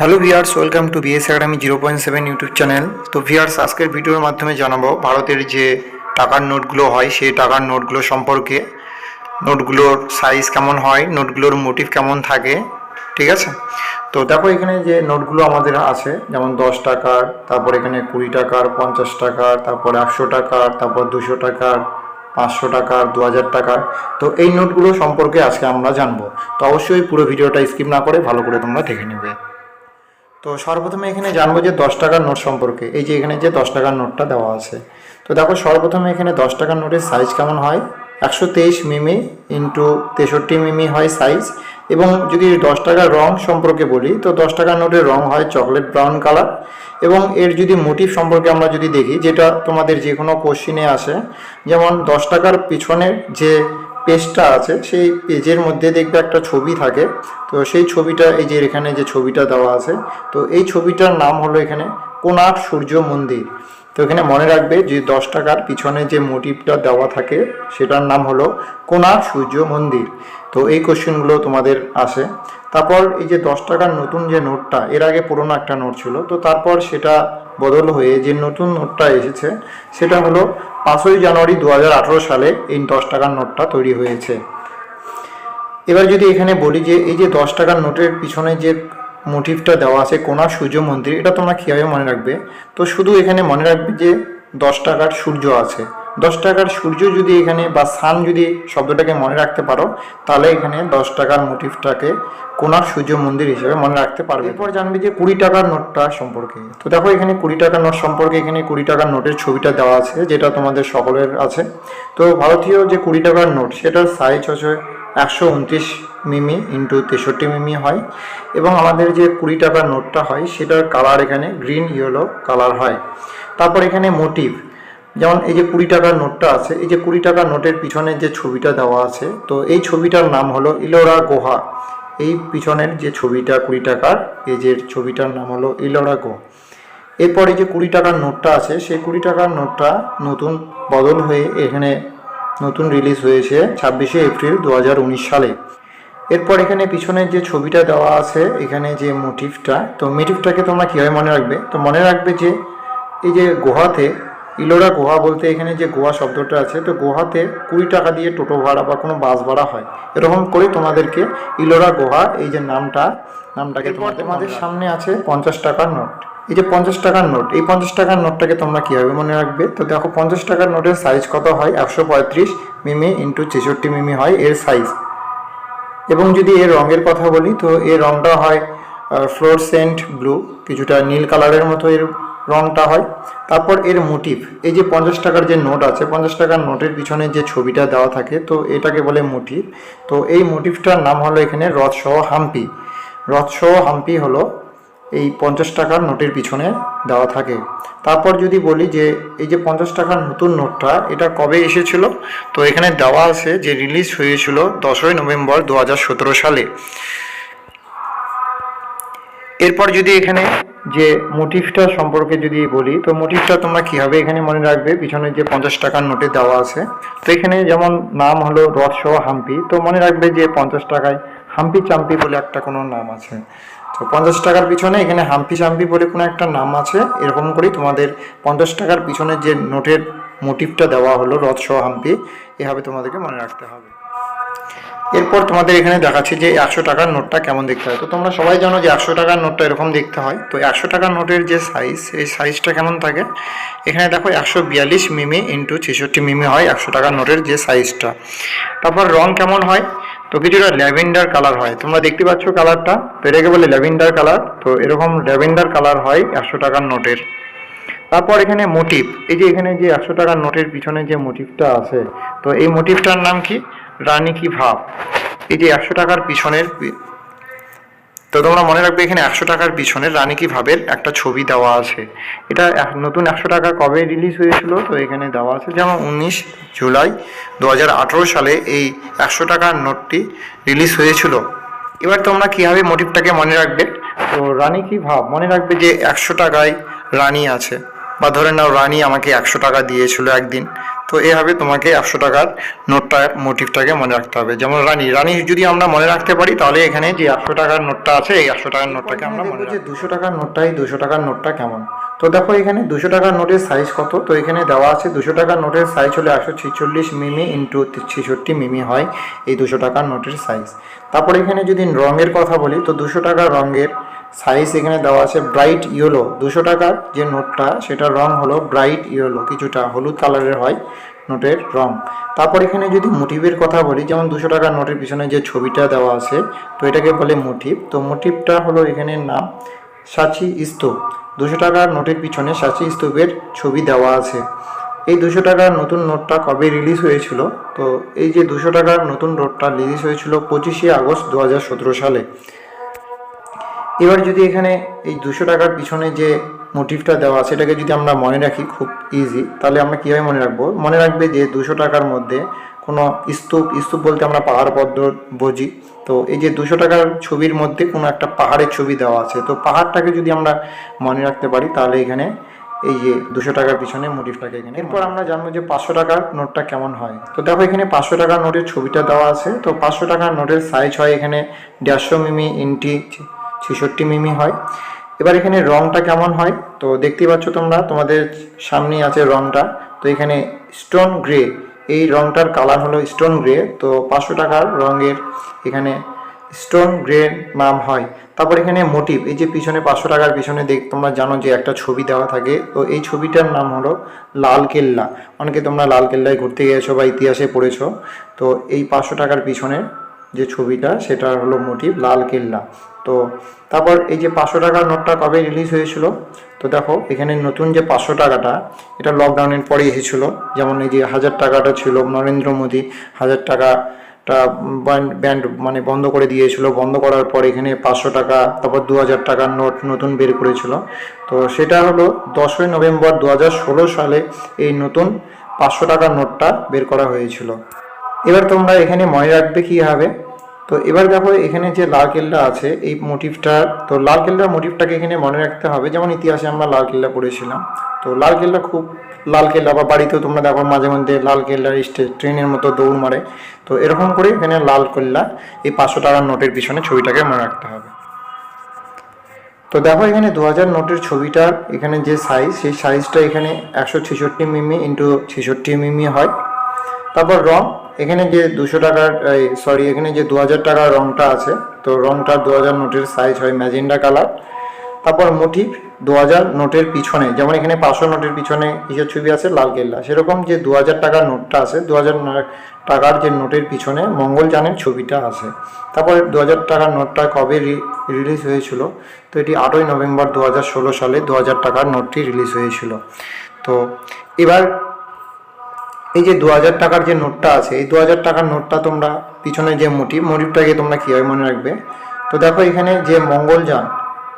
Hello viewers welcome to BS academy zero point seven YouTube channel তো viewers আজকের ভিডিওর মাধ্যমে জানাব ভারতের যে টাকার নোটগুলো হয়, সেই টাকার নোটগুলো সম্পর্কে। নোটগুলোর সাইজ কেমন হয়, নোটগুলোর মোটিভ কেমন থাকে, ঠিক আছে? তো দেখো এখানে যে নোটগুলো আমাদের আছে, যেমন দশ টাকার, তারপর এখানে কুড়ি টাকার, পঞ্চাশ টাকার, তারপর একশো টাকার, তারপর দুশো টাকার, পাঁচশো টাকার, দু হাজার টাকার। তো এই নোটগুলো সম্পর্কে আজকে আমরা জানব। তো অবশ্যই পুরো ভিডিওটা স্কিপ না করে ভালো করে তোমরা দেখে নেবে। তো সর্বপ্রথমে এখানে জানব যে দশ টাকার নোট সম্পর্কে। এই যে এখানে যে দশ টাকার নোটটা দেওয়া আছে। তো দেখো, সর্বপ্রথমে এখানে দশ টাকার নোটের সাইজ কেমন হয়? একশো তেইশ মিমি ইন্টু তেষট্টি মিমি হয় সাইজ এবং যদি দশ টাকার রং সম্পর্কে বলি, তো দশ টাকার নোটের রং হয় চকলেট ব্রাউন কালার এবং এর যদি মোটিভ সম্পর্কে আমরা যদি দেখি, যেটা তোমাদের যে কোনো কোশ্চিনে আসে, যেমন দশ টাকার পিছনের যে পেজটা আছে, সেই পেজের মধ্যে দেখবে একটা ছবি থাকে। তো সেই ছবিটা, এই যে এখানে যে ছবিটা দেওয়া আছে, তো এই ছবিটার নাম হলো এখানে কোনার সূর্য মন্দির। তো এখানে মনে রাখবে যে দশ টাকার পিছনে যে মোটিভটা দেওয়া থাকে, সেটার নাম হলো কোণার্ক সূর্য মন্দির। তো এই কোশ্চেনগুলো তোমাদের আসে। তারপর এই যে দশ টাকার নতুন যে নোটটা, এর আগে পুরোনো একটা নোট ছিল। তো তারপর সেটা বদল হয়ে যে নতুন নোটটা এসেছে, সেটা হলো পাঁচই জানুয়ারি দু হাজার আঠেরো সালে এই দশ টাকার নোটটা তৈরি হয়েছে। এবার যদি এখানে বলি যে এই যে দশ টাকার নোটের পিছনে যে মোটিভটা দেওয়া আছে কোনা সূর্য মন্দির, এটা তোমরা কীভাবে মনে রাখবে? তো শুধু এখানে মনে রাখবে যে দশ টাকার সূর্য আছে। দশ টাকার সূর্য যদি এখানে বা সান যদি শব্দটাকে মনে রাখতে পারো, তাহলে এখানে দশ টাকার মোটিভটাকে কোনার সূর্য মন্দির হিসেবে মনে রাখতে পারবে। এরপর জানবে যে কুড়ি টাকার নোটটা সম্পর্কে। তো দেখো এখানে কুড়ি টাকার নোট সম্পর্কে এখানে কুড়ি টাকার নোটের ছবিটা দেওয়া আছে, যেটা তোমাদের সকলের আছে। তো ভারতীয় যে কুড়ি টাকার নোট, সেটার সাইজ হচ্ছে একশো উনত্রিশ মিমি ইন্টু তেষট্টি মিমি হয় এবং আমাদের যে কুড়ি টাকার নোটটা হয় সেটার কালার এখানে গ্রিন ইয়েলো কালার হয়। তারপর এখানে মোটিভ যেমন এই যে কুড়ি টাকার নোটটা আছে, এই যে কুড়ি টাকার নোটের পিছনে যে ছবিটা দেওয়া আছে, তো এই ছবিটার নাম হলো ইলোরা গুহা। এই পিছনের যে ছবিটা কুড়ি টাকার পেজের ছবিটার নাম হলো ইলোরা গো এরপরে যে কুড়ি টাকার নোটটা আছে, সেই কুড়ি টাকার নোটটা নতুন বদল হয়ে এখানে নতুন রিলিজ হয়েছে ছাব্বিশে এপ্রিল দু হাজার উনিশ সালে। এরপর এখানে পিছনের যে ছবিটা দেওয়া আছে, এখানে যে মোটিভটা তো মোটিভটাকে তোমরা কীভাবে মনে রাখবে? তো মনে রাখবে যে, এই যে গুহাতে, ইলোরা গুহা বলতে এখানে যে গোয়া শব্দটা আছে, তো গুহাতে কুড়ি টাকা দিয়ে টোটো ভাড়া বা কোনো বাস ভাড়া হয়। এরকম করে তোমাদেরকে ইলোরা গুহা, এই যে নামটা, নামটাকে তোমাদের তোমাদের সামনে আছে পঞ্চাশ টাকার নোট। এই যে পঞ্চাশ টাকার নোট, এই পঞ্চাশ টাকার নোটটাকে তোমরা কীভাবে মনে রাখবে? তো দেখো, পঞ্চাশ টাকার নোটের সাইজ কত হয়? একশো পঁয়ত্রিশ মিমি ইন্টু ছেষট্টি মিমি হয় এর সাইজ এবং যদি এর রঙের কথা বলি, তো এর রঙটা হয় ফ্লোরসেন্ট ব্লু কিছুটা নীল কালারের মতো এর রঙটা হয়। তারপর এর মোটিভ এই যে পঞ্চাশ টাকার যে নোট আছে, পঞ্চাশ টাকার নোটের পিছনে যে ছবিটা দেওয়া থাকে, তো এটাকে বলে মোটিভ তো এই মোটিভটার নাম হলো এখানে রথসহ হাম্পি। রথসহ হাম্পি হলো এই পঞ্চাশ টাকার নোটের পিছনে দেওয়া থাকে। তারপর যদি বলি যে, এই যে পঞ্চাশ টাকার নতুন নোটটা, এটা কবে এসেছিল? তো এখানে দেওয়া আছে যে, রিলিজ হয়েছিল দশই নভেম্বর দু হাজার সতেরো সালে। এরপর যদি এখানে যে মোটিভটা সম্পর্কে যদি বলি, তো মোটিভটা তোমরা কীভাবে এখানে মনে রাখবে? পিছনে যে পঞ্চাশ টাকার নোটে দেওয়া আছে। তো এখানে যেমন নাম হলো রথ সহ হাম্পি, তো মনে রাখবে যে পঞ্চাশ টাকায় হাম্পি চাম্পি বলে একটা কোনো নাম আছে। তো পঞ্চাশ টাকার পিছনে এখানে হাম্পি সাম্পি বলে কোনো একটা নাম আছে, এরকম করেই তোমাদের পঞ্চাশ টাকার পিছনে যে নোটের মোটিভটা দেওয়া হলো, রথ সহ হাম্পি এভাবে তোমাদেরকে মনে রাখতে হবে। এরপর তোমাদের এখানে দেখাচ্ছি যে একশো টাকার নোটটা কেমন দেখতে হয়। তো তোমরা সবাই জানো যে একশো টাকার নোটটা এরকম দেখতে হয়। তো একশো টাকার নোটের যে সাইজ এই সাইজটা কেমন থাকে? এখানে দেখো একশো বিয়াল্লিশ মিমি ইন্টু ছেষট্টি মিমি হয় একশো টাকার নোটের যে সাইজটা তারপর রং কেমন হয়? তো কিছুটা ল্যাভেন্ডার কালার হয়। তোমরা দেখতে পাচ্ছ কালারটা। তো এটাকে বলে ল্যাভেন্ডার কালার। তো এরকম ল্যাভেন্ডার কালার হয় একশো টাকার নোটের। তারপর এখানে মোটিভ এই যে এখানে যে একশো টাকার নোটের পিছনে যে মোটিভটা আছে, তো এই মোটিভটার নাম কি? রানী কি ভাব। এই যে একশো টাকার পিছনের তো তোমরা মনে রাখবে এখানে একশো টাকার পিছনে রানী কি ভাবের একটা ছবি দেওয়া আছে। এটা নতুন একশো টাকা কবে রিলিজ হয়েছিল? তো এখানে দেওয়া আছে। যেমন উনিশ জুলাই দু হাজার আঠেরো সালে এই একশো টাকার নোটটি রিলিজ হয়েছিল। এবার তোমরা কীভাবে মোটিভটাকে মনে রাখবে? তো রানী কি ভাব মনে রাখবে যে একশো টাকায় রানী আছে। বা ধরে নাও রানী আমাকে একশো টাকা দিয়েছিল একদিন। তো এভাবে তোমাকে একশো টাকার নোটটা মোটিভটাকে মনে রাখতে হবে। যেমন রানী রানী যদি আমরা মনে রাখতে পারি তাহলে এখানে যে একশো টাকার নোটটা আছে এই একশো টাকার নোটটাকে আমরা মনে যে দুশো টাকার নোটটাই দুশো টাকার নোটটা কেমন। তো দেখো এখানে দুশো টাকার নোটের সাইজ কত? তো এখানে দেওয়া আছে দুশো টাকার নোটের সাইজ হলে একশো ছেচল্লিশ মিমি ইন্টু ছেষট্টি মিমি হয় এই দুশো টাকার নোটের সাইজ তারপর এখানে যদি রঙের কথা বলি তো দুশো টাকার রঙের সাইজ এখানে দেওয়া আছে ব্রাইট ইয়েলো। দুশো টাকার যে নোটটা সেটার রং হলো ব্রাইট ইয়েলো, কিছুটা হলুদ কালারের হয় নোটের রং। তারপর এখানে যদি মোটিভের কথা বলি, যেমন দুশো টাকার নোটের পিছনে যে ছবিটা দেওয়া আছে, তো এটাকে বলে মোটিভ। তো মোটিভটা হলো এখানে নাম সাচি স্তূপ দুশো টাকার নোটের পিছনে সাচি স্তূপের ছবি দেওয়া আছে। এই দুশো টাকার নতুন নোটটা কবে রিলিজ হয়েছিল? তো এই যে দুশো টাকার নতুন নোটটা রিলিজ হয়েছিল পঁচিশে আগস্ট দু হাজার সতেরো সালে। এবার যদি এখানে এই দুশো টাকার পিছনে যে মোটিভটা দেওয়া সেটাকে যদি আমরা মনে রাখি খুব ইজি তাহলে আমরা কীভাবে মনে রাখব? মনে রাখবে যে দুশো টাকার মধ্যে কোনো স্তূপ স্তূপ বলতে আমরা পাহাড় পদ্ম বুঝি। তো এই যে দুশো টাকার ছবির মধ্যে কোনো একটা পাহাড়ের ছবি দেওয়া আছে। তো পাহাড়টাকে যদি আমরা মনে রাখতে পারি তাহলে এখানে এই যে দুশো টাকার পিছনে মোটিভটাকে এখানে এরপর আমরা জানব যে পাঁচশো টাকার নোটটা কেমন হয়। তো দেখো এখানে পাঁচশো টাকার নোটের ছবিটা দেওয়া আছে। তো পাঁচশো টাকার নোটের সাইজ হয় এখানে দেড়শো মিমি ইন্টি ছেষট্টি মিমি হয়। এবার এখানে রংটা কেমন হয়? তো দেখতেই পাচ্ছ তোমরা, তোমাদের সামনেই আছে রংটা। তো এখানে স্টোন গ্রে, এই রংটার কালার হলো স্টোন গ্রে। তো পাঁচশো টাকার রঙের এখানে স্টোন গ্রে নাম হয়। তারপর এখানে মোটিভ, এই যে পিছনে পাঁচশো টাকার পিছনে দেখ, তোমরা জানো যে একটা ছবি দেওয়া থাকে। তো এই ছবিটার নাম হলো লাল কেল্লা। অনেকে তোমরা লাল কেল্লায় ঘুরতে গিয়েছো বা ইতিহাসে পড়েছো। তো এই পাঁচশো টাকার পিছনে যে ছবিটা, সেটা হলো মোটিভ, লাল কেল্লা। তো তারপর এই যে পাঁচশো টাকার নোটটা কবে রিলিজ হয়েছিল? তো দেখো, এখানে নতুন যে পাঁচশো টাকাটা, এটা লকডাউনের পরে এসেছিল। যেমন এই যে হাজার টাকাটা ছিল, নরেন্দ্র মোদী হাজার টাকাটা ব্যান্ড মানে বন্ধ করে দিয়েছিল। বন্ধ করার পর এখানে পাঁচশো টাকা, তারপর দু হাজার টাকার নোট নতুন বের করেছিল। তো সেটা হলো দশই নভেম্বর দু হাজার ষোলো সালে এই নতুন পাঁচশো টাকার নোটটা বের করা হয়েছিল। এবার তোমরা এখানে মনে রাখবে কী হবে? তো এবার দেখো এখানে যে লাল কেল্লা আছে, এই মোটিভটা তো লাল কেল্লার মোটিভটাকে এখানে মনে রাখতে হবে। যেমন ইতিহাসে আমরা লাল কেল্লা পড়েছিলাম। তো লাল কেল্লা খুব লাল কেল্লা বা বাড়িতেও তোমরা দেখো মাঝে মধ্যে লাল কেল্লার স্টে ট্রেনের মতো দৌড় মারে। তো এরকম করে এখানে লাল কেল্লা এই পাঁচশো টাকার নোটের পিছনে ছবিটাকে মনে রাখতে হবে। তো দেখো এখানে দু হাজার নোটের ছবিটার এখানে যে সাইজ সেই সাইজটা এখানে একশো ছেষট্টি মিমি ইন্টু ছেষট্টি মিমি হয়। তারপর রং, এখানে যে দুশো টাকার সরি এখানে যে দু হাজার টাকার রংটা আছে, তো রংটা দু হাজার নোটের সাইজ হয় ম্যাজেন্ডা কালার। তারপর মোটিভ দু হাজার নোটের পিছনে, যেমন এখানে পাঁচশো নোটের পিছনে কিসের ছবি আছে, লাল কেল্লা। সেরকম যে দু হাজার টাকার নোটটা আছে দু হাজার টাকার যে নোটের পিছনে মঙ্গলযানের ছবিটা আছে। তারপর দু হাজার টাকার নোটটা কবে রিলিজ হয়েছিল? তো এটি আটই নভেম্বর দু হাজার ষোলো সালে দু হাজার টাকার নোটটি রিলিজ হয়েছিল। তো এবার এই যে দু হাজার টাকার যে নোটটা আছে, এই দু হাজার টাকার নোটটা তোমরা পিছনে যে মোটিভ মোটিভটাকে তোমরা কীভাবে মনে রাখবে? তো দেখো এখানে যে মঙ্গলযান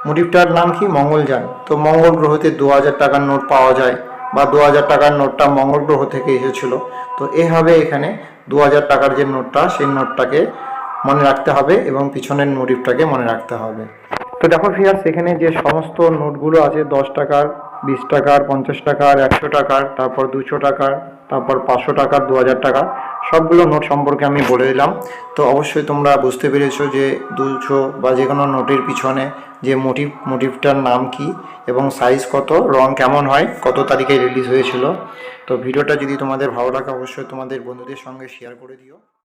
মোটিভটার নাম কি? মঙ্গলযান তো মঙ্গল গ্রহতে দু হাজার টাকার নোট পাওয়া যায় বা দু হাজার টাকার নোটটা মঙ্গল গ্রহ থেকে এসেছিল। তো এভাবে এখানে দু হাজার টাকার যে নোটটা, সেই নোটটাকে মনে রাখতে হবে এবং পিছনের মোটিভটাকে মনে রাখতে হবে। তো দেখো ফিয়ার্স এখানে যে সমস্ত নোটগুলো আছে, দশ টাকার বিশ টাকার, পঞ্চাশ টাকার, একশো টাকার, তারপর দুশো টাকার, তারপর পাঁচশো টাকার, দু হাজার টাকা সবগুলো নোট সম্পর্কে আমি বলে দিলাম। তো অবশ্যই তোমরা বুঝতে পেরেছ যে দুশো বা যে কোনো নোটের পিছনে যে মোটিভ, মোটিভটার নাম কি এবং সাইজ কত, রং কেমন হয়, কত তারিখে রিলিজ হয়েছিল। তো ভিডিওটা যদি তোমাদের ভালো লাগে, অবশ্যই তোমাদের বন্ধুদের সঙ্গে শেয়ার করে দিও।